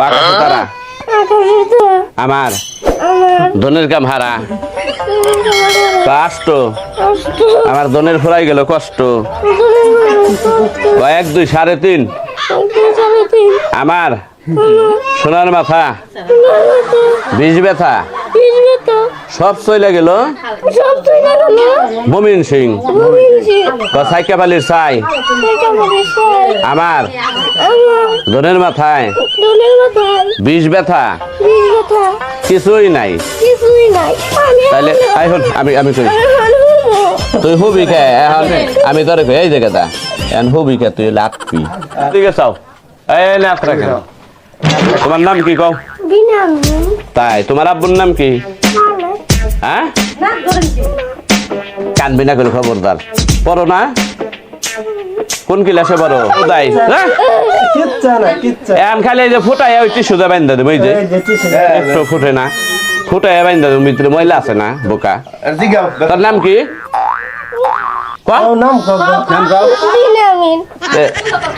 আকাশে তারা? আমার। দনের কাম হারা। কষ্ট। আমার ধনের ফুরাই গেল, কষ্ট। এক দুই, সাড়ে তিন। আমার। সোনার মাথা। বীজ ব্যথা। সব চলে গেল সব থেকে গেল বমিন সিং। সাইকে পালির বলে আমার? ধনের মাথায়? বিষ ব্যথা? কিছুই নাই। কিছুই নাই। আমি তাহলে আই হল আমি আমি কই তুই হুবি কে? এখন আমি তোরে কই এই জায়গাটা। এখন হুবি কে? তুই লাগবি। ঠিক আছে চাও। এই রাখেন। তোমার নাম কি কও? তাই তোমার আব্বুর নাম কি? হ্যাঁ? কানবি না করে খবরদার। পড়ো না। কোন ক্লাসে পড়ো? তাই হ্যাঁ? এখন খালি এই যে ফুটাই ওই টিস্যু দিয়ে বাইন্দা দেবো এই যে। এই যে টিসু একটু ফুটে না। ফুটাই বাইন্দা দেবো ভিতরে ময়লা আছে না বোকা। তোর নাম কি?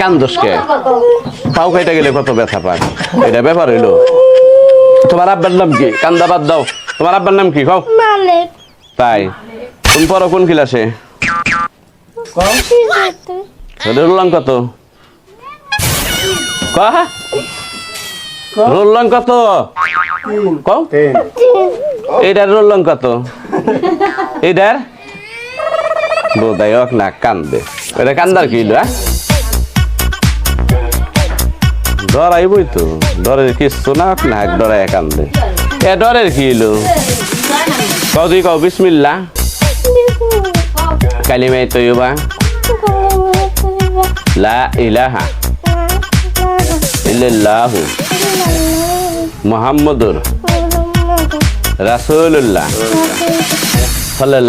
কান্দোসকে পাও গেলে কত ব্যথা এটা ব্যাপার হইল। তোমার আব্বার নাম কি? কান্দা বাদ দাও। তোমার আব্বার নাম কি কও? মালিক। তাই। তুমি পড়ো কোন ক্লাসে? কম রোল কত ক রোল কত কও? এইটার রোল কত এইটার বোধায়ক না কান্দে। এটা কান্দার কি হইল হ্যাঁ? ডরাইবই তো। ডরের কিচ্ছু না না ডরাই কান্দে। এ ডরের কি হইল কও তুই কও বিসমিল্লা কালিমাই তৈবা লা ইলাহা ইল্লাল্লাহু মুহাম্মাদুর রাসূলুল্লাহ। সাল্লাল্লাহু